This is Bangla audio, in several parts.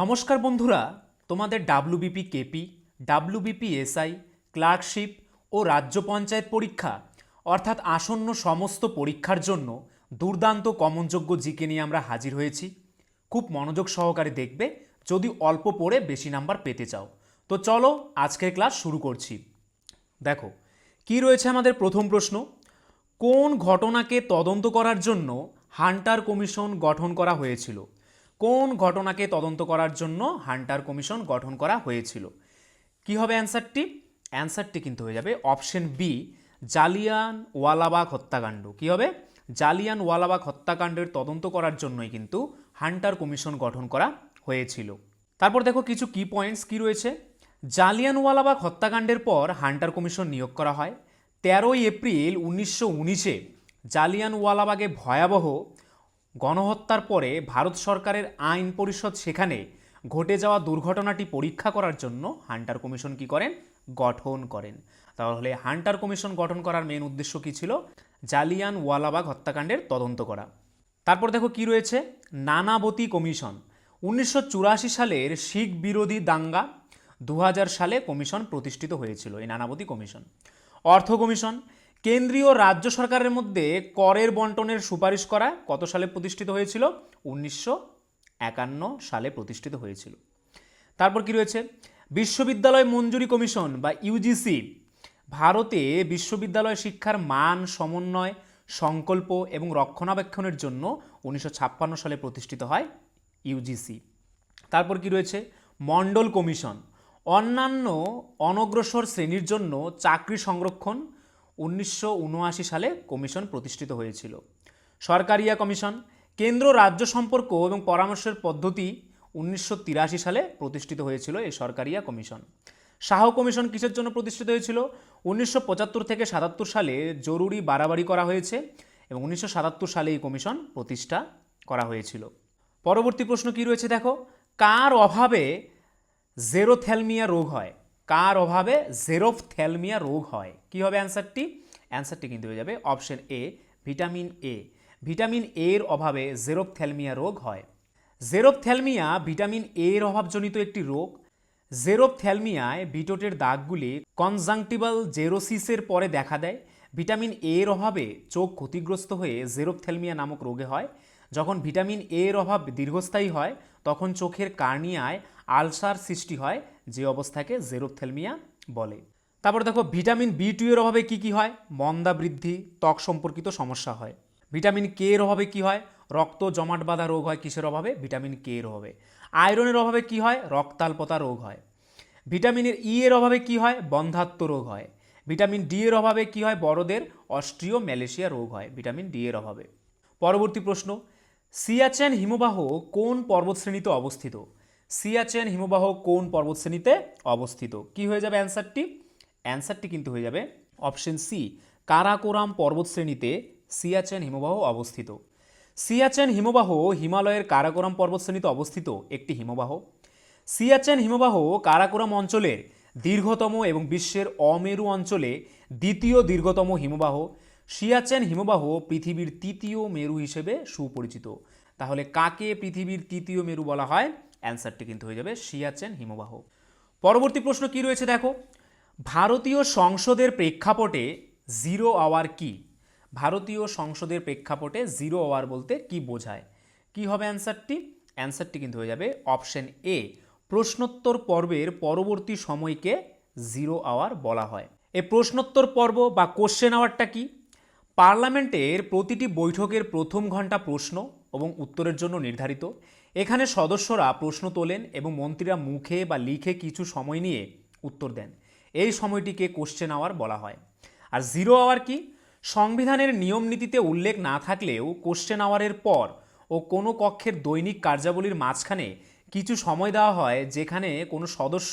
নমস্কার বন্ধুরা, তোমাদের WBP KP WBP SI clerkship ও রাজ্য পঞ্চায়েত পরীক্ষা, অর্থাৎ আসন্ন সমস্ত পরীক্ষার জন্য দুর্দান্ত কমনযোগ্য জিকে নিয়ে আমরা হাজির হয়েছি। খুব মনোযোগ সহকারে দেখবে, যদি অল্প পড়ে বেশি নাম্বার পেতে চাও। তো চলো আজকের ক্লাস শুরু করছি। দেখো, কি রয়েছে আমাদের প্রথম প্রশ্ন? কোন ঘটনাকে তদন্ত করার জন্য হান্টার কমিশন গঠন করা হয়েছিল? কোন ঘটনাকে তদন্ত করার জন্য হান্টার কমিশন গঠন করা হয়েছিল? কি হবে অ্যান্সারটি? অ্যান্সারটি কিন্তু হয়ে যাবে অপশন বি, জালিয়ান ওয়ালাবাগ হত্যাকাণ্ড। কি হবে? জালিয়ান ওয়ালাবাগ হত্যাকাণ্ডের তদন্ত করার জন্যই কিন্তু হান্টার কমিশন গঠন করা হয়েছিল। তারপর দেখো কিছু কি পয়েন্টস কি রয়েছে? জালিয়ানওয়ালাবাগ হত্যাকাণ্ডের পর হান্টার কমিশন নিয়োগ করা হয়। তেরোই এপ্রিল উনিশশো উনিশে জালিয়ানওয়ালাবাগে ভয়াবহ গণহত্যার পরে ভারত সরকারের আইন পরিষদ সেখানে ঘটে যাওয়া দুর্ঘটনাটি পরীক্ষা করার জন্য হান্টার কমিশন কি করেন? গঠন করেন। তাহলে হান্টার কমিশন গঠন করার মেন উদ্দেশ্য কি ছিল? জালিয়ান ওয়ালাবাগ হত্যাকাণ্ডের তদন্ত করা। তারপর দেখো কি রয়েছে? নানাবতী কমিশন। উনিশশো চুরাশি সালের শিখ বিরোধী দাঙ্গা দু হাজার সালে কমিশন প্রতিষ্ঠিত হয়েছিল, এই নানাবতী কমিশন। অর্থ কমিশন। কেন্দ্রীয় রাজ্য সরকারের মধ্যে করের বন্টনের সুপারিশ করা কত সালে প্রতিষ্ঠিত হয়েছিল? উনিশশো একান্ন সালে প্রতিষ্ঠিত হয়েছিল। তারপর কি রয়েছে? বিশ্ববিদ্যালয় মঞ্জুরি কমিশন বা ইউজিসি ভারতে বিশ্ববিদ্যালয় শিক্ষার মান, সমন্বয়, সংকল্প এবং রক্ষণাবেক্ষণের জন্য উনিশশো ছাপ্পান্ন সালে প্রতিষ্ঠিত হয় ইউজিসি তারপর কি রয়েছে? মণ্ডল কমিশন। অন্যান্য অনগ্রসর শ্রেণির জন্য চাকরি সংরক্ষণ উনিশশো উনআশি সালে কমিশন প্রতিষ্ঠিত হয়েছিল। সরকারিয়া কমিশন, কেন্দ্র রাজ্য সম্পর্ক এবং পরামর্শের পদ্ধতি উনিশশো তিরাশি সালে প্রতিষ্ঠিত হয়েছিল এই সরকারিয়া কমিশন। শাহ কমিশন কিসের জন্য প্রতিষ্ঠিত হয়েছিল? উনিশশো পঁচাত্তর থেকে সাতাত্তর সালে জরুরি বাড়াবাড়ি করা হয়েছে এবং উনিশশো সাতাত্তর সালে এই কমিশন প্রতিষ্ঠা করা হয়েছিল। পরবর্তী প্রশ্ন কি রয়েছে দেখো? কার অভাবে জেরোথ্যালমিয়া রোগ হয়? কার অভাবে জেরোফথ্যালমিয়া রোগ হয়? কি হবে অ্যান্সারটি? অ্যান্সারটি কিন্তু হয়ে যাবে option A, vitamin A. Vitamin এর অভাবে জেরোফথ্যালমিয়া রোগ হয়। জেরোফথ্যালমিয়া ভিটামিন এর অভাবজনিত একটি রোগ। জেরোফথ্যালমিয়ায় বিটোটের দাগগুলি কনজাংটিভাল জেরোসিসের পরে দেখা দেয়। ভিটামিন এর অভাবে চোখ ক্ষতিগ্রস্ত হয়ে জেরোফথ্যালমিয়া নামক রোগে হয়। যখন ভিটামিন এর অভাব দীর্ঘস্থায়ী হয়, তখন চোখের কার্নিয়ায় আলসার সৃষ্টি হয়। যে অবস্থাকে জেরোথেলমিয়া বলে। তারপর দেখো, ভিটামিন বি টু এর অভাবে কি কি হয়? মন্দা বৃদ্ধি, ত্বক সম্পর্কিত সমস্যা হয়। ভিটামিন কে এর অভাবে কি হয়? রক্ত জমাট বাঁধা রোগ হয়, কিসের অভাবে? ভিটামিন কে এর অভাবে। আয়রনের অভাবে কি হয়? রক্তাল্পতা রোগ হয়। ভিটামিনের ই এর অভাবে কি হয়? বন্ধাত্ম রোগ হয়। ভিটামিন ডি এর অভাবে কি হয়? বড়দের অস্ট্রিও ম্যালেশিয়া রোগ হয়, ভিটামিন ডি এর অভাবে। পরবর্তী প্রশ্ন, সিয়াচেন হিমবাহ কোন পর্বতশ্রেণীতে অবস্থিত? সিয়াচেন হিমবাহ কোন পর্বতশ্রেণীতে অবস্থিত? কি হয়ে যাবে অ্যান্সারটি? অ্যান্সারটি কিন্তু হয়ে যাবে অপশন সি, কারাকোরাম পর্বতশ্রেণীতে সিয়াচেন হিমবাহ অবস্থিত। সিয়াচেন হিমবাহ হিমালয়ের কারাকোরাম পর্বতশ্রেণীতে অবস্থিত একটি হিমবাহ। সিয়াচেন হিমবাহ কারাকোরাম অঞ্চলের দীর্ঘতম এবং বিশ্বের অমেরু অঞ্চলে দ্বিতীয় দীর্ঘতম হিমবাহ। সিয়াচেন হিমবাহ পৃথিবীর তৃতীয় মেরু হিসেবে সুপরিচিত। তাহলে কাকে পৃথিবীর তৃতীয় মেরু বলা হয়? অ্যান্সারটি কিন্তু হয়ে যাবে সিয়াচেন হিমবাহ। পরবর্তী প্রশ্ন কি রয়েছে দেখো? ভারতীয় সংসদের প্রেক্ষাপটে জিরো আওয়ার কি? ভারতীয় সংসদের প্রেক্ষাপটে জিরো আওয়ার বলতে কি বোঝায়? কি হবে অ্যান্সারটি? অ্যান্সারটি কিন্তু হয়ে যাবে অপশন এ। প্রশ্নোত্তর পর্বের পরবর্তী সময়কে জিরো আওয়ার বলা হয়। এ প্রশ্নোত্তর পর্ব বা কোশ্চেন আওয়ারটা কি? পার্লামেন্টের প্রতিটি বৈঠকের প্রথম ঘণ্টা প্রশ্ন এবং উত্তরের জন্য নির্ধারিত। এখানে সদস্যরা প্রশ্ন তোলেন এবং মন্ত্রীরা মুখে বা লিখে কিছু সময় নিয়ে উত্তর দেন। এই সময়টিকে কোশ্চেন আওয়ার বলা হয়। আর জিরো আওয়ার কি? সংবিধানের নিয়ম নীতিতে উল্লেখ না থাকলেও কোশ্চেন আওয়ারের পর ও কোনো কক্ষের দৈনিক কার্যাবলীর মাঝখানে কিছু সময় দেওয়া হয় যেখানে কোনো সদস্য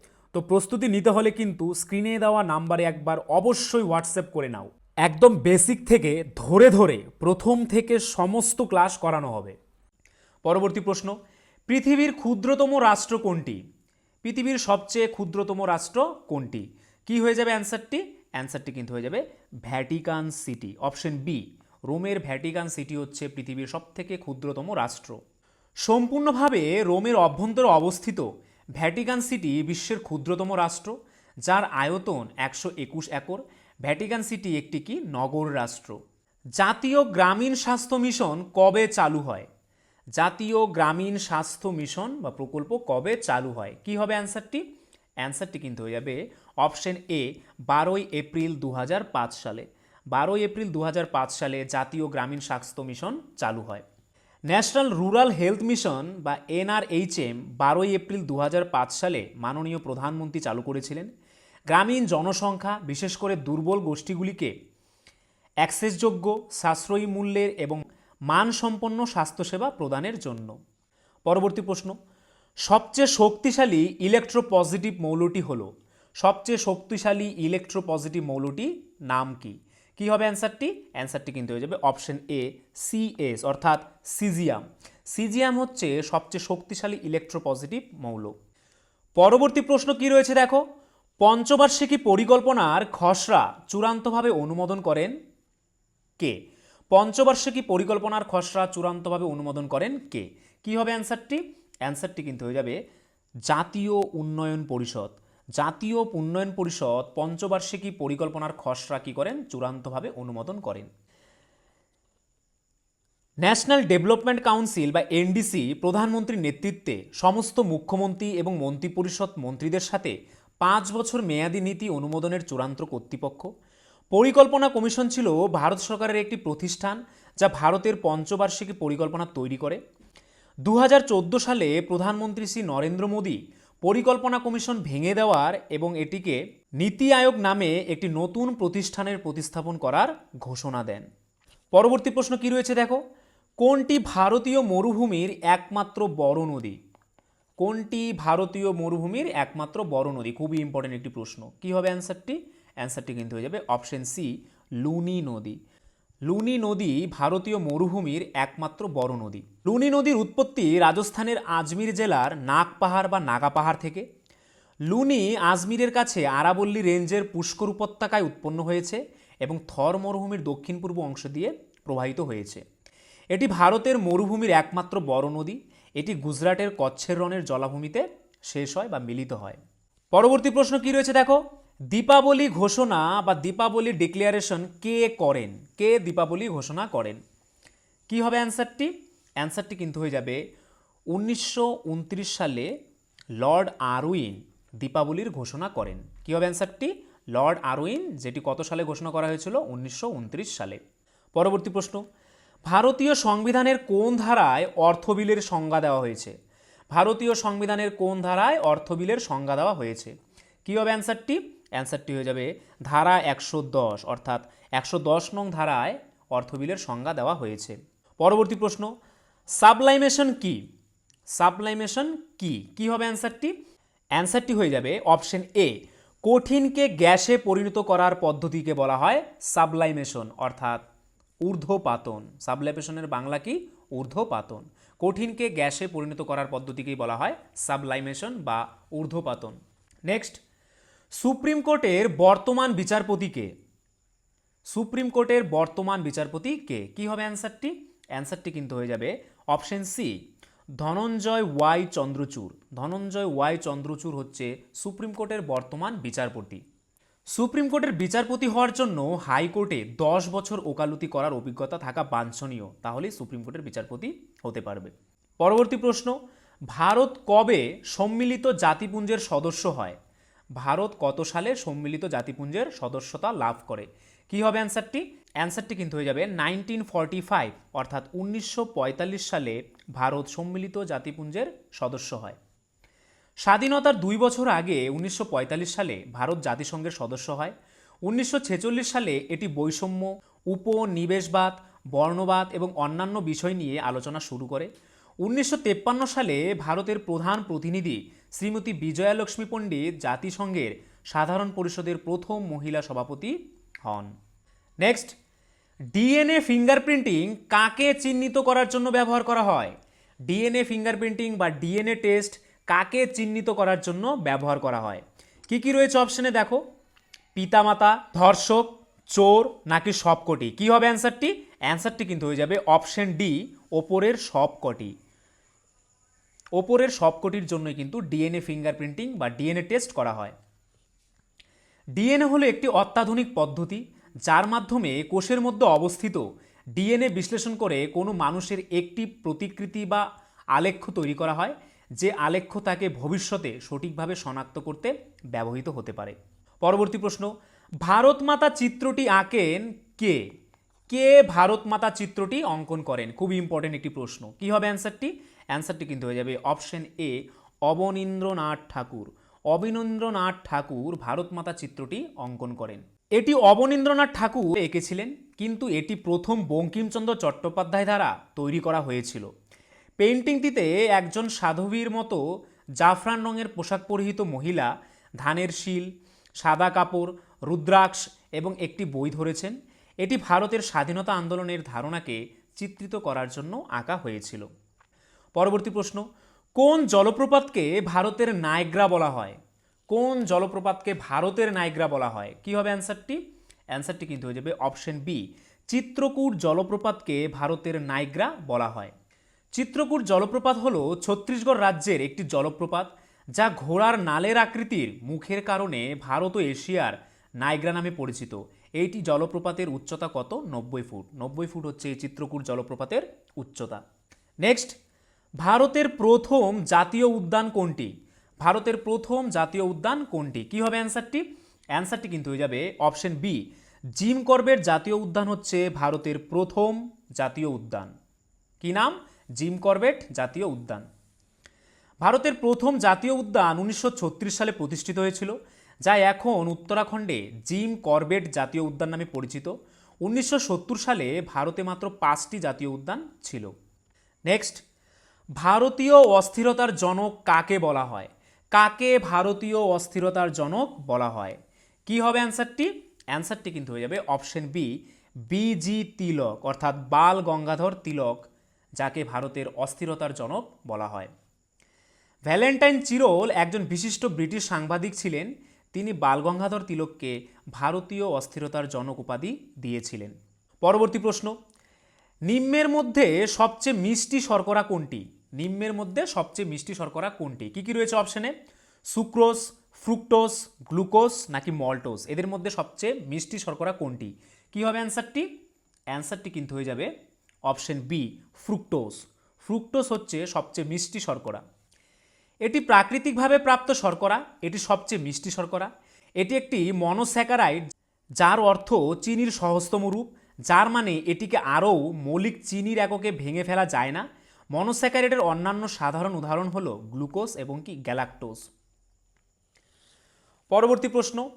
তো প্রস্তুতি নিতে হলে কিন্তু স্ক্রিনে দেওয়া নাম্বারে একবার অবশ্যই হোয়াটসঅ্যাপ করে নাও। একদম বেসিক থেকে ধরে ধরে প্রথম থেকে সমস্ত ক্লাস করানো হবে। পরবর্তী প্রশ্ন, পৃথিবীর ক্ষুদ্রতম রাষ্ট্র কোনটি? পৃথিবীর সবচেয়ে ক্ষুদ্রতম রাষ্ট্র কোনটি? কি হয়ে যাবে অ্যান্সারটি? অ্যান্সারটি কিন্তু হয়ে যাবে ভ্যাটিকান সিটি, অপশন বি। রোমের ভ্যাটিকান সিটি হচ্ছে পৃথিবীর সবথেকে ক্ষুদ্রতম রাষ্ট্র। সম্পূর্ণভাবে রোমের অভ্যন্তরে অবস্থিত ভ্যাটিকান সিটি বিশ্বের ক্ষুদ্রতম রাষ্ট্র, যার আয়তন একশো একুশ একর। ভ্যাটিকান সিটি একটি কি? নগর রাষ্ট্র। জাতীয় গ্রামীণ স্বাস্থ্য মিশন কবে চালু হয়? জাতীয় গ্রামীণ স্বাস্থ্য মিশন বা প্রকল্প কবে চালু হয়? কি হবে অ্যান্সারটি? অ্যান্সারটি কিন্তু হয়ে যাবে অপশন এ, বারোই এপ্রিল দু হাজার পাঁচ সালে। বারোই এপ্রিল দু হাজার পাঁচ সালে জাতীয় গ্রামীণ স্বাস্থ্য মিশন চালু হয়। ন্যাশনাল রুরাল হেলথ মিশন বা এনআরএইচএম বারোই এপ্রিল দু হাজার পাঁচ সালে মাননীয় প্রধানমন্ত্রী চালু করেছিলেন। গ্রামীণ জনসংখ্যা, বিশেষ করে দুর্বল গোষ্ঠীগুলিকে অ্যাক্সেসযোগ্য, সাশ্রয়ী মূল্যের এবং মানসম্পন্ন স্বাস্থ্যসেবা প্রদানের জন্য। পরবর্তী প্রশ্ন, সবচেয়ে শক্তিশালী ইলেকট্রোপজিটিভ মৌলটি হলো, সবচেয়ে শক্তিশালী ইলেকট্রোপজিটিভ মৌলটি নাম কি? কি হবে অ্যান্সারটি? অ্যান্সারটি কিন্তু হয়ে যাবে অপশন এ, সিএস, অর্থাৎ সিজিয়াম। সিজিয়াম হচ্ছে সবচেয়ে শক্তিশালী ইলেকট্রোপজিটিভ মৌল। পরবর্তী প্রশ্ন কি রয়েছে দেখো? পঞ্চবার্ষিকী পরিকল্পনার খসড়া চূড়ান্তভাবে অনুমোদন করেন কে? পঞ্চবার্ষিকী পরিকল্পনার খসড়া চূড়ান্তভাবে অনুমোদন করেন কে? কি হবে অ্যান্সারটি? অ্যান্সারটি কিন্তু হয়ে যাবে জাতীয় উন্নয়ন পরিষদ। জাতীয় উন্নয়ন পরিষদ পঞ্চবার্ষিকী পরিকল্পনার খসড়া কি করেন? চূড়ান্তভাবে অনুমোদন করেন। ন্যাশনাল ডেভেলপমেন্ট কাউন্সিল বা এনডিসি প্রধানমন্ত্রীর নেতৃত্বে সমস্ত মুখ্যমন্ত্রী এবং মন্ত্রিপরিষদ মন্ত্রীদের সাথে পাঁচ বছর মেয়াদী নীতি অনুমোদনের চূড়ান্ত কর্তৃপক্ষ। পরিকল্পনা কমিশন ছিল ভারত সরকারের একটি প্রতিষ্ঠান যা ভারতের পঞ্চবার্ষিকী পরিকল্পনা তৈরি করে। দু হাজার চোদ্দ সালে প্রধানমন্ত্রী শ্রী নরেন্দ্র মোদী পরিকল্পনা কমিশন ভেঙে দেওয়ার এবং এটিকে নীতি আয়োগ নামে একটি নতুন প্রতিষ্ঠানের প্রতিস্থাপন করার ঘোষণা দেন। পরবর্তী প্রশ্ন কি রয়েছে দেখো? কোনটি ভারতীয় মরুভূমির একমাত্র বড় নদী? কোনটি ভারতীয় মরুভূমির একমাত্র বড় নদী? খুবই ইম্পর্টেন্ট একটি প্রশ্ন। কি হবে অ্যান্সারটি অ্যান্সারটি কিন্তু হয়ে যাবে অপশন সি লুনি নদী। লুনি নদী ভারতীয় মরুভূমির একমাত্র বড় নদী। লুনি নদীর উৎপত্তি রাজস্থানের আজমির জেলার নাগ পাহাড় বা নাগা পাহাড় থেকে। লুনি আজমিরের কাছে আরাবল্লী রেঞ্জের পুষ্কর উপত্যকায় উৎপন্ন হয়েছে এবং থর মরুভূমির দক্ষিণ পূর্ব অংশ দিয়ে প্রবাহিত হয়েছে। এটি ভারতের মরুভূমির একমাত্র বড় নদী। এটি গুজরাটের কচ্ছের রণের জলাভূমিতে শেষ হয় বা মিলিত হয়। পরবর্তী প্রশ্ন কি রয়েছে দেখো? দীপাবলি ঘোষণা বা দীপাবলি ডিক্লারেশন কে করেন? কে দীপাবলি ঘোষণা করেন? কি হবে অ্যান্সারটি অ্যান্সারটি কিন্তু হয়ে যাবে উনিশশো উনত্রিশ সালে লর্ড আরউইন দীপাবলির ঘোষণা করেন। কি হবে অ্যান্সারটি লর্ড আরউইন, যেটি কত সালে ঘোষণা করা হয়েছিল? উনিশশো উনত্রিশ সালে। পরবর্তী প্রশ্ন। ভারতীয় সংবিধানের কোন ধারায় অর্থ বিলের সংজ্ঞা দেওয়া হয়েছে? ভারতীয় সংবিধানের কোন ধারায় অর্থ বিলের সংজ্ঞা দেওয়া হয়েছে? কী হবে অ্যান্সারটি অ্যান্সারটি হয়ে যাবে ধারা একশো দশ, অর্থাৎ একশো দশ নং ধারায় অর্থবিলের সংজ্ঞা দেওয়া হয়েছে। পরবর্তী প্রশ্ন, সাবলাইমেশন কি? সাবলাইমেশন কি? কি হবে অ্যান্সারটি? অ্যান্সারটি হয়ে যাবে অপশন এ, কঠিনকে গ্যাসে পরিণত করার পদ্ধতিকে বলা হয় সাবলাইমেশন, অর্থাৎ ঊর্ধ্বপাতন। সাবলাইমেশনের বাংলা কি? ঊর্ধ্বপাতন। কঠিনকে গ্যাসে পরিণত করার পদ্ধতিকেই বলা হয় সাবলাইমেশন বা ঊর্ধ্বপাতন। নেক্সট সুপ্রিম কোর্টের বর্তমান বিচারপতিকে সুপ্রিম কোর্টের বর্তমান বিচারপতি কে? কি হবে অ্যান্সারটি? অ্যান্সারটি কিন্তু হয়ে যাবে option C, Dhananjaya Y Chandrachud. Dhananjaya Y Chandrachud হচ্ছে সুপ্রিম কোর্টের বর্তমান বিচারপতি। সুপ্রিম কোর্টের বিচারপতি হওয়ার জন্য হাইকোর্টে দশ বছর ওকালতি করার অভিজ্ঞতা থাকা বাঞ্ছনীয়। তাহলেই সুপ্রিম কোর্টের বিচারপতি হতে পারবে। পরবর্তী প্রশ্ন, ভারত কবে সম্মিলিত জাতিপুঞ্জের সদস্য হয়? ভারত কত সালে সম্মিলিত জাতিপুঞ্জের সদস্যতা লাভ করে? কি হবে অ্যান্সারটি? অ্যান্সারটি কিন্তু হয়ে যাবে নাইনটিন ফর্টি ফাইভ, অর্থাৎ উনিশশো পঁয়তাল্লিশ সালে ভারত সম্মিলিত জাতিপুঞ্জের সদস্য হয়। স্বাধীনতার দুই বছর আগে উনিশশো পঁয়তাল্লিশ সালে ভারত জাতিসংঘের সদস্য হয়। উনিশশো ছেচল্লিশ সালে এটি বৈষম্য, উপনিবেশবাদ, বর্ণবাদ এবং অন্যান্য বিষয় নিয়ে আলোচনা শুরু করে। উনিশশো সালে ভারতের প্রধান প্রতিনিধি শ্রীমতী বিজয়ালক্ষ্মী পণ্ডিত জাতিসংঘের সাধারণ পরিষদের প্রথম মহিলা সভাপতি হন। নেক্সট ডিএনএ ফিঙ্গারপ্রিন্টিং কাকে চিহ্নিত করার জন্য ব্যবহার করা হয়? ডিএনএ ফিঙ্গারপ্রিন্টিং বা ডিএনএ টেস্ট কাকে চিহ্নিত করার জন্য ব্যবহার করা হয়? কি কি রয়েছে অপশনে দেখো? পিতামাতা, ধর্ষক, চোর নাকি সবকটি? কি হবে অ্যান্সারটি অ্যান্সারটি কিন্তু হয়ে যাবে অপশন ডি ওপরের সবকটি। ওপরের সবকটির জন্যই কিন্তু ডিএনএ ফিঙ্গারপ্রিন্টিং বা ডিএনএ টেস্ট করা হয়। ডিএনএ হলো একটি অত্যাধুনিক পদ্ধতি যার মাধ্যমে কোষের মধ্যে অবস্থিত ডিএনএ বিশ্লেষণ করে কোনো মানুষের একটি প্রতিকৃতি বা আলেখ্য তৈরি করা হয়, যে আলেখ্য তাকে ভবিষ্যতে সঠিকভাবে শনাক্ত করতে ব্যবহৃত হতে পারে। পরবর্তী প্রশ্ন ভারত মাতা চিত্রটি আঁকেন কে? কে ভারত মাতা চিত্রটি অঙ্কন করেন? খুব ইম্পর্টেন্ট একটি প্রশ্ন। কি হবে অ্যান্সারটি অ্যান্সারটি কিন্তু হয়ে যাবে অপশন এ অবনীন্দ্রনাথ ঠাকুর। অবনীন্দ্রনাথ ঠাকুর ভারত মাতা চিত্রটি অঙ্কন করেন। এটি অবনীন্দ্রনাথ ঠাকুর এঁকেছিলেন, কিন্তু এটি প্রথম বঙ্কিমচন্দ্র চট্টোপাধ্যায় দ্বারা তৈরি করা হয়েছিল। পেন্টিংটিতে একজন সাধবীর মতো জাফরান রঙের পোশাক পরিহিত মহিলা, ধানের শিল, সাদা কাপড়, রুদ্রাক্ষ এবং একটি বই ধরেছেন। এটি ভারতের স্বাধীনতা আন্দোলনের ধারণাকে চিত্রিত করার জন্য আঁকা হয়েছিল। পরবর্তী প্রশ্ন, কোন জলপ্রপাতকে ভারতের নায়গ্রা বলা হয়? কোন জলপ্রপাতকে ভারতের নায়গ্রা বলা হয়? কি হবে অ্যান্সারটি? অ্যান্সারটি কিন্তু হয়ে যাবে অপশন বি, চিত্রকূট জলপ্রপাতকে ভারতের নায়গ্রা বলা হয়। চিত্রকূট জলপ্রপাত হল ছত্তিশগড় রাজ্যের একটি জলপ্রপাত যা ঘোড়ার নালের আকৃতির মুখের কারণে ভারত ও এশিয়ার নাইগ্রা নামে পরিচিত। এইটি জলপ্রপাতের উচ্চতা কত? নব্বই ফুট। নব্বই ফুট হচ্ছে এই চিত্রকূট জলপ্রপাতের উচ্চতা। নেক্সট ভারতের প্রথম জাতীয় উদ্যান কোনটি? ভারতের প্রথম জাতীয় উদ্যান কোনটি? কি হবে অ্যান্সারটি? অ্যান্সারটি কিন্তু হয়ে যাবে অপশন বি। জিম করবেট জাতীয় উদ্যান হচ্ছে ভারতের প্রথম জাতীয় উদ্যান। কি নাম? জিম করবেট জাতীয় উদ্যান। ভারতের প্রথম জাতীয় উদ্যান উনিশশো ছত্রিশ সালে প্রতিষ্ঠিত হয়েছিল। যা এখন উত্তরাখণ্ডে জিম করবেট জাতীয় উদ্যান নামে পরিচিত। উনিশশো সত্তর সালে ভারতে মাত্র পাঁচটি জাতীয় উদ্যান ছিল। নেক্সট, ভারতীয় অস্থিরতার জনক কাকে বলা হয়? কাকে ভারতীয় অস্থিরতার জনক বলা হয়? কি হবে অ্যান্সারটি? অ্যান্সারটি কিন্তু হয়ে যাবে অপশন বি বিজি তিলক, অর্থাৎ বাল গঙ্গাধর তিলক, যাকে ভারতের অস্থিরতার জনক বলা হয়। ভ্যালেন্টাইন চিরোল একজন বিশিষ্ট ব্রিটিশ সাংবাদিক ছিলেন। তিনি বালগঙ্গাধর তিলককে ভারতীয় অস্থিরতার জনক উপাধি দিয়েছিলেন। পরবর্তী প্রশ্ন, নিম্নের মধ্যে সবচেয়ে মিষ্টি শর্করা কোনটি? নিম্নের মধ্যে সবচেয়ে মিষ্টি শর্করা কোনটি? কি কি রয়েছে অপশনে সুক্রোজ, ফ্রুক্টোজ, গ্লুকোজ নাকি মল্টোজ? এদের মধ্যে সবচেয়ে মিষ্টি শর্করা কোনটি? কি হবে অ্যান্সারটি অ্যান্সারটি কিন্তু হয়ে যাবে অপশন বি ফ্রুক্টোজ। ফ্রুক্টোজ হচ্ছে সবচেয়ে মিষ্টি শর্করা। এটি প্রাকৃতিকভাবে প্রাপ্ত শর্করা, এটি সবচেয়ে মিষ্টি শর্করা। এটি একটি মনোস্যাকারাইড, যার অর্থ চিনির সহস্তম রূপ, যার মানে এটিকে আরও মৌলিক চিনির এককে ভেঙে ফেলা যায় না। মনোস্যাকারাইডের অন্যান্য সাধারণ উদাহরণ হল গ্লুকোজ এবং কি গ্যালাক্টোজ। পরবর্তী প্রশ্ন,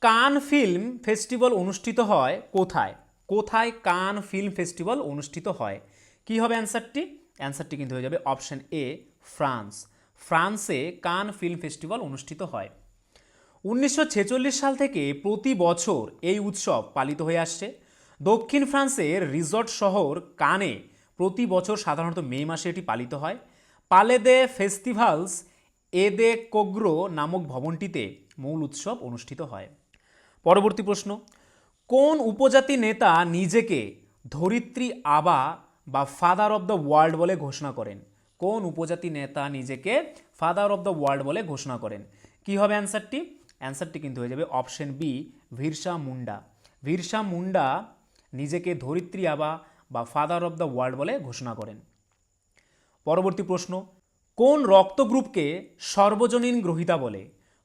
কান ফিল্ম ফেস্টিভ্যাল অনুষ্ঠিত হয় কোথায়? কোথায় কান ফিল্ম ফেস্টিভ্যাল অনুষ্ঠিত হয়? কি হবে অ্যান্সারটি? অ্যান্সারটি কিন্তু হয়ে যাবে অপশন এ, ফ্রান্স। ফ্রান্সে কান ফিল্ম ফেস্টিভ্যাল অনুষ্ঠিত হয়। উনিশশো ছেচল্লিশ সাল থেকে প্রতি বছর এই উৎসব পালিত হয়ে আসছে। দক্ষিণ ফ্রান্সের রিসর্ট শহর কানে প্রতি বছর সাধারণত মে মাসে এটি পালিত হয়। পালে পালেদে ফেস্টিভ্যালস এদে কোগ্রো নামক ভবনটিতে মূল উৎসব অনুষ্ঠিত হয়। পরবর্তী প্রশ্ন, কোন উপজাতি নেতা নিজেকে ধরিত্রী আবা বা ফাদার অব দ্য ওয়ার্ল্ড বলে ঘোষণা করেন? কোন উপজাতি নেতা নিজেকে ফাদার অব দ্য ওয়ার্ল্ড বলে ঘোষণা করেন? কি হবে অ্যান্সারটি অ্যান্সারটি কিন্তু হয়ে যাবে অপশন বি ভিরসা মুন্ডা। ভিরসা মুন্ডা নিজেকে ধরিত্রী আবা বা ফাদার অব দ্য ওয়ার্ল্ড বলে ঘোষণা করেন। পরবর্তী প্রশ্ন, কোন রক্ত গ্রুপকে সর্বজনীন গ্রহিতা বলে?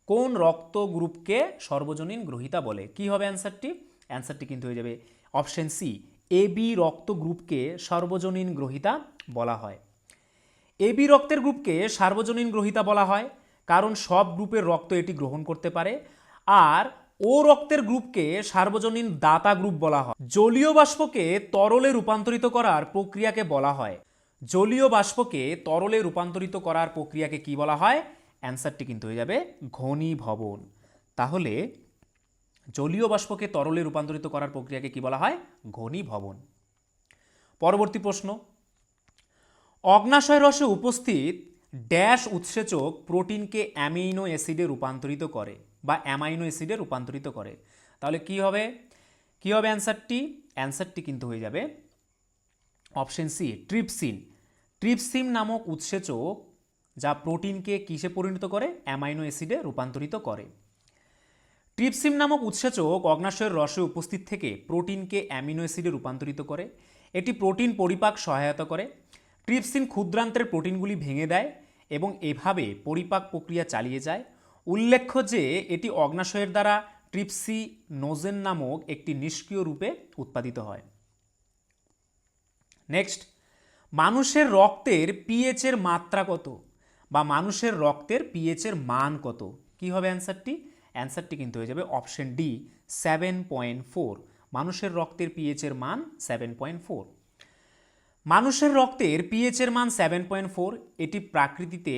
কোন রক্ত গ্রুপকে সর্বজনীন গ্রহিতা বলে? কি হবে অ্যান্সারটি অ্যান্সারটি কিন্তু হয়ে যাবে অপশন সি এ বি রক্ত গ্রুপকে সর্বজনীন গ্রহিতা বলা হয়। এবি রক্তের গ্রুপকে সার্বজনীন গ্রহিতা বলা হয়, কারণ সব গ্রুপের রক্ত এটি গ্রহণ করতে পারে। আর ও রক্তের গ্রুপকে সার্বজনীন দাতা গ্রুপ বলা হয়। জলীয় বাষ্পকে তরলে রূপান্তরিত করার প্রক্রিয়াকে বলা হয়। জলীয় বাষ্পকে তরলে রূপান্তরিত করার প্রক্রিয়াকে কি বলা হয়? অ্যান্সারটি কিন্তু হয়ে যাবে ঘনীভবন। তাহলে জলীয় বাষ্পকে তরলে রূপান্তরিত করার প্রক্রিয়াকে কি বলা হয়? ঘনীভবন। পরবর্তী প্রশ্ন। অগ্নাশয় রসে উপস্থিত ড্যাশ উৎসেচক প্রোটিনকে অ্যামিনো অ্যাসিডে রূপান্তরিত করে বা অ্যামাইনো অ্যাসিডে রূপান্তরিত করে। তাহলে কি হবে? কি হবে অ্যান্সারটি? অ্যান্সারটি কিন্তু হয়ে যাবে অপশন সি, ট্রিপসিন। ট্রিপসিন নামক উৎসেচক যা প্রোটিনকে কিসে পরিণত করে? অ্যামাইনো অ্যাসিডে রূপান্তরিত করে। ট্রিপসিম নামক উৎসেচক অগ্নাশয়ের রসে উপস্থিত থেকে প্রোটিনকে অ্যামিনো অ্যাসিডে রূপান্তরিত করে। এটি প্রোটিন পরিপাক সহায়তা করে। ট্রিপসিন ক্ষুদ্রান্তের প্রোটিনগুলি ভেঙে দেয় এবং এভাবে পরিপাক প্রক্রিয়া চালিয়ে যায়। উল্লেখ্য যে, এটি অগ্নাশয়ের দ্বারা ট্রিপসি নোজেন নামক একটি নিষ্ক্রিয় রূপে উৎপাদিত হয়। নেক্সট মানুষের রক্তের পিএইচ এর মাত্রা কত বা মানুষের রক্তের পিএইচ এর মান কত? কি হবে অ্যান্সারটি? অ্যান্সারটি কিন্তু হয়ে যাবে option D seven point four মানুষের রক্তের পিএইচ এর মান সেভেন পয়েন্ট ফোর মানুষের রক্তের পিএইচ এর মান সেভেন পয়েন্ট ফোর এটি প্রাকৃতিতে,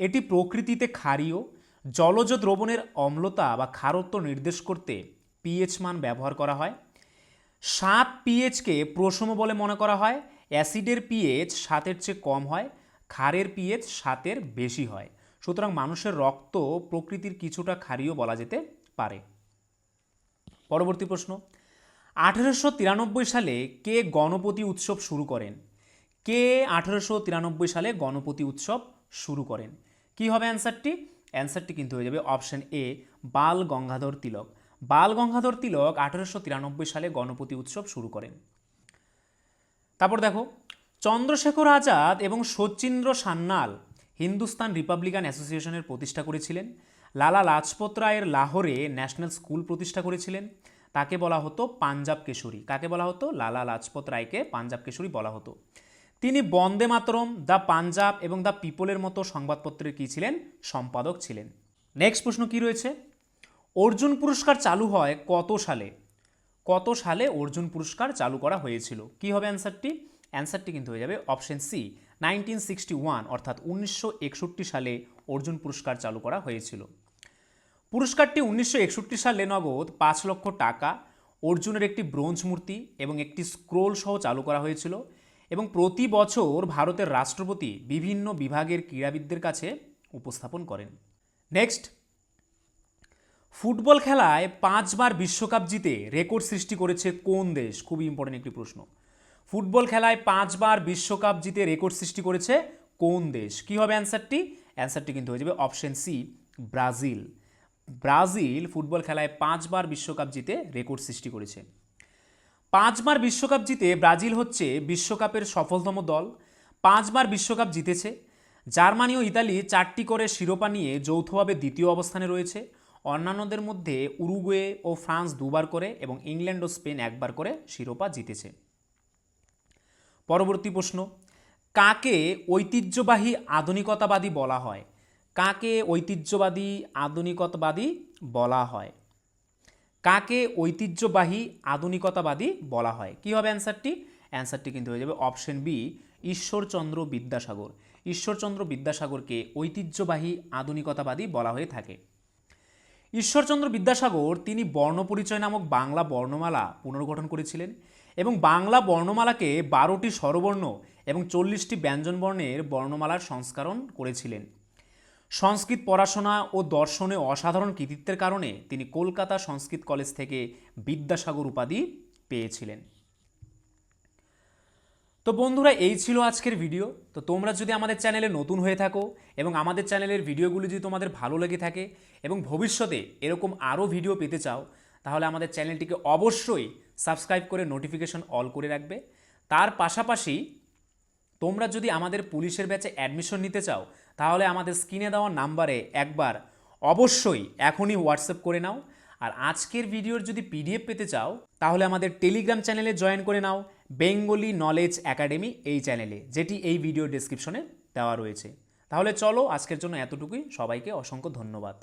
এটি প্রকৃতিতে ক্ষারীয়, জলজ দ্রবণের অম্লতা বা ক্ষারত্ব নির্দেশ করতে পিএইচ মান ব্যবহার করা হয়। সাত পিএইচকে প্রসম বলে মনে করা হয় অ্যাসিডের পিএইচ সাতের চেয়ে কম হয় ক্ষারের পিএইচ সাতের বেশি হয়। সুতরাং মানুষের রক্ত প্রকৃতির কিছুটা ক্ষারীয় বলা যেতে পারে। পরবর্তী প্রশ্ন আঠেরোশো তিরানব্বই সালে কে গণপতি উৎসব শুরু করেন? কে আঠেরোশো তিরানব্বই সালে গণপতি উৎসব শুরু করেন? কি হবে অ্যান্সারটি? অ্যান্সারটি কিন্তু হয়ে যাবে অপশন এ, বাল গঙ্গাধর তিলক। বাল গঙ্গাধর তিলক আঠেরোশো তিরানব্বই সালে গণপতি উৎসব শুরু করেন। তারপর দেখো, চন্দ্রশেখর আজাদ এবং শচীন্দ্র সান্যাল হিন্দুস্তান রিপাবলিকান অ্যাসোসিয়েশনের প্রতিষ্ঠা করেছিলেন। লালা লাজপত রায়ের লাহোরে ন্যাশনাল স্কুল প্রতিষ্ঠা করেছিলেন। তাকে বলা হতো পাঞ্জাব কেশরী। কাকে বলা হতো? লালা লাজপত রায়কে পাঞ্জাব কেশরী বলা হতো। তিনি বন্দে মাতরম, দ্য পাঞ্জাব এবং দ্য পিপলের মতো সংবাদপত্রের কী ছিলেন? সম্পাদক ছিলেন। নেক্সট প্রশ্ন কি রয়েছে? অর্জুন পুরস্কার চালু হয় কত সালে? কত সালে অর্জুন পুরস্কার চালু করা হয়েছিল? কি হবে অ্যান্সারটি? অ্যান্সারটি কিন্তু হয়ে যাবে option C, nineteen sixty one, অর্থাৎ উনিশশো একষট্টি সালে অর্জুন পুরস্কার চালু করা হয়েছিল। পুরস্কারটি উনিশশো একষট্টি সালে নগদ পাঁচ লক্ষ টাকা, অর্জুনের একটি ব্রোঞ্জ মূর্তি এবং একটি স্ক্রোল সহ চালু করা হয়েছিল এবং প্রতি বছর ভারতের রাষ্ট্রপতি বিভিন্ন বিভাগের ক্রীড়াবিদদের কাছে উপস্থাপন করেন। নেক্সট ফুটবল খেলায় পাঁচবার বিশ্বকাপ জিতে রেকর্ড সৃষ্টি করেছে কোন দেশ? খুবই ইম্পর্টেন্ট একটি প্রশ্ন। ফুটবল খেলায় পাঁচবার বিশ্বকাপ জিতে রেকর্ড সৃষ্টি করেছে কোন দেশ? কি হবে অ্যান্সারটি অ্যান্সারটি কিন্তু হয়ে যাবে option C Brazil. Brazil football খেলায় পাঁচবার বিশ্বকাপ জিতে রেকর্ড সৃষ্টি করেছে। পাঁচবার বিশ্বকাপ জিতে ব্রাজিল হচ্ছে বিশ্বকাপের সফলতম দল। পাঁচবার বিশ্বকাপ জিতেছে। জার্মানি ও ইতালি চারটি করে শিরোপা নিয়ে যৌথভাবে দ্বিতীয় অবস্থানে রয়েছে। অন্যান্যদের মধ্যে উরুগুয়ে ও ফ্রান্স দুবার করে এবং ইংল্যান্ড ও স্পেন একবার করে শিরোপা জিতেছে। পরবর্তী প্রশ্ন, কাকে ঐতিহ্যবাহী আধুনিকতাবাদী বলা হয়? কাকে ঐতিহ্যবাদী আধুনিকতাবাদী বলা হয়? কাকে ঐতিহ্যবাহী, আধুনিকতাবাদী বলা হয়? কি হবে অ্যান্সারটি? অ্যান্সারটি কিন্তু হয়ে যাবে অপশন বি, ঈশ্বরচন্দ্র বিদ্যাসাগর। ঈশ্বরচন্দ্র বিদ্যাসাগরকে ঐতিহ্যবাহী, আধুনিকতাবাদী বলা হয়ে থাকে। ঈশ্বরচন্দ্র বিদ্যাসাগর, তিনি বর্ণপরিচয় নামক বাংলা বর্ণমালা পুনর্গঠন করেছিলেন এবং বাংলা বর্ণমালাকে বারোটি স্বরবর্ণ এবং চল্লিশটি ব্যঞ্জনবর্ণের বর্ণমালার সংস্করণ করেছিলেন। সংস্কৃত পড়াশোনা ও দর্শনে অসাধারণ কৃতিত্বের কারণে তিনি কলকাতা সংস্কৃত কলেজ থেকে বিদ্যাসাগর উপাধি পেয়েছিলেন। তো বন্ধুরা, এই ছিল আজকের ভিডিও। তো তোমরা যদি আমাদের চ্যানেলে নতুন হয়ে থাকো এবং আমাদের চ্যানেলের ভিডিওগুলি যদি তোমাদের ভালো লেগে থাকে এবং ভবিষ্যতে এরকম আরও ভিডিও পেতে চাও, তাহলে আমাদের চ্যানেলটিকে অবশ্যই সাবস্ক্রাইব করে নোটিফিকেশন অল করে রাখবে। তার পাশাপাশি তোমরা যদি আমাদের পুলিশের ব্যাচে অ্যাডমিশন নিতে চাও তাহলে আমাদের স্ক্রিনে দেওয়া নাম্বারে একবার অবশ্যই এখনই হোয়াটসঅ্যাপ করে নাও। আর আজকের ভিডিওর যদি পিডিএফ পেতে চাও, তাহলে আমাদের টেলিগ্রাম চ্যানেলে জয়েন করে নাও, বেঙ্গলি নলেজ একাডেমি এই চ্যানেলে, যেটি এই ভিডিও ডিসক্রিপশনে দেওয়া রয়েছে। তাহলে চলো, আজকের জন্য এতটুকুই। সবাইকে অসংখ্য ধন্যবাদ।